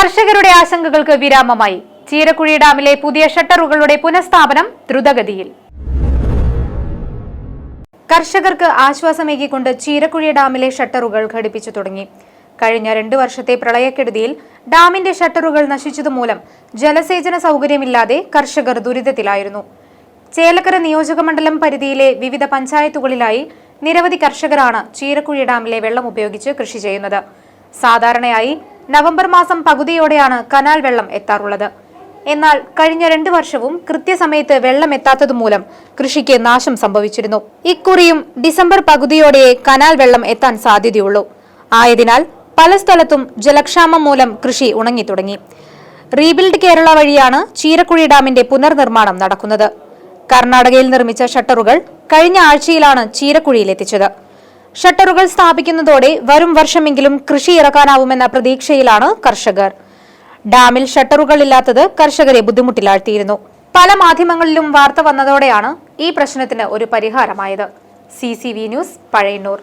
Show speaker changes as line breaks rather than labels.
കർഷകരുടെ ആശങ്കകൾക്ക് വിരാമമായി. ചീരക്കുഴി ഡാമിലെ പുതിയ ഷട്ടറുകളുടെ പുനഃസ്ഥാപനം ദ്രുതഗതിയിൽ. കർഷകർക്ക് ആശ്വാസമേകിക്കൊണ്ട് ചീരക്കുഴി ഡാമിലെ ഷട്ടറുകൾ ഘടിപ്പിച്ചു തുടങ്ങി. കഴിഞ്ഞ രണ്ടു വർഷത്തെ പ്രളയക്കെടുതിയിൽ ഡാമിന്റെ ഷട്ടറുകൾ നശിച്ചതുമൂലം ജലസേചന സൗകര്യമില്ലാതെ കർഷകർ ദുരിതത്തിലായിരുന്നു. ചേലക്കര നിയോജകമണ്ഡലം പരിധിയിലെ വിവിധ പഞ്ചായത്തുകളിലായി നിരവധി കർഷകരാണ് ചീരക്കുഴി ഡാമിലെ വെള്ളം ഉപയോഗിച്ച് കൃഷി ചെയ്യുന്നത്. സാധാരണയായി നവംബർ മാസം പകുതിയോടെയാണ് കനാൽ വെള്ളം എത്താറുള്ളത്. എന്നാൽ കഴിഞ്ഞ രണ്ടു വർഷവും കൃത്യസമയത്ത് വെള്ളം എത്താത്തതുമൂലം കൃഷിക്ക് നാശം സംഭവിച്ചിരുന്നു. ഇക്കുറിയും ഡിസംബർ പകുതിയോടെയേ കനാൽ വെള്ളം എത്താൻ സാധ്യതയുള്ളൂ. ആയതിനാൽ പല സ്ഥലത്തും ജലക്ഷാമം മൂലം കൃഷി ഉണങ്ങി തുടങ്ങി. റീബിൽഡ് കേരള വഴിയാണ് ചീരക്കുഴി ഡാമിന്റെ പുനർനിർമ്മാണം നടക്കുന്നത്. കർണാടകയിൽ നിർമ്മിച്ച ഷട്ടറുകൾ കഴിഞ്ഞ ആഴ്ചയിലാണ് ചീരക്കുഴിയിലെത്തിച്ചത്. ഷട്ടറുകൾ സ്ഥാപിക്കുന്നതോടെ വരും വർഷമെങ്കിലും കൃഷി ഇറക്കാനാവുമെന്ന പ്രതീക്ഷയിലാണ് കർഷകർ. ഡാമിൽ ഷട്ടറുകൾ ഇല്ലാത്തത് കർഷകരെ ബുദ്ധിമുട്ടിലാഴ്ത്തിയിരുന്നു. പല മാധ്യമങ്ങളിലും വാർത്ത വന്നതോടെയാണ് ഈ പ്രശ്നത്തിന് ഒരു പരിഹാരമായത്. C news Pazhayannur.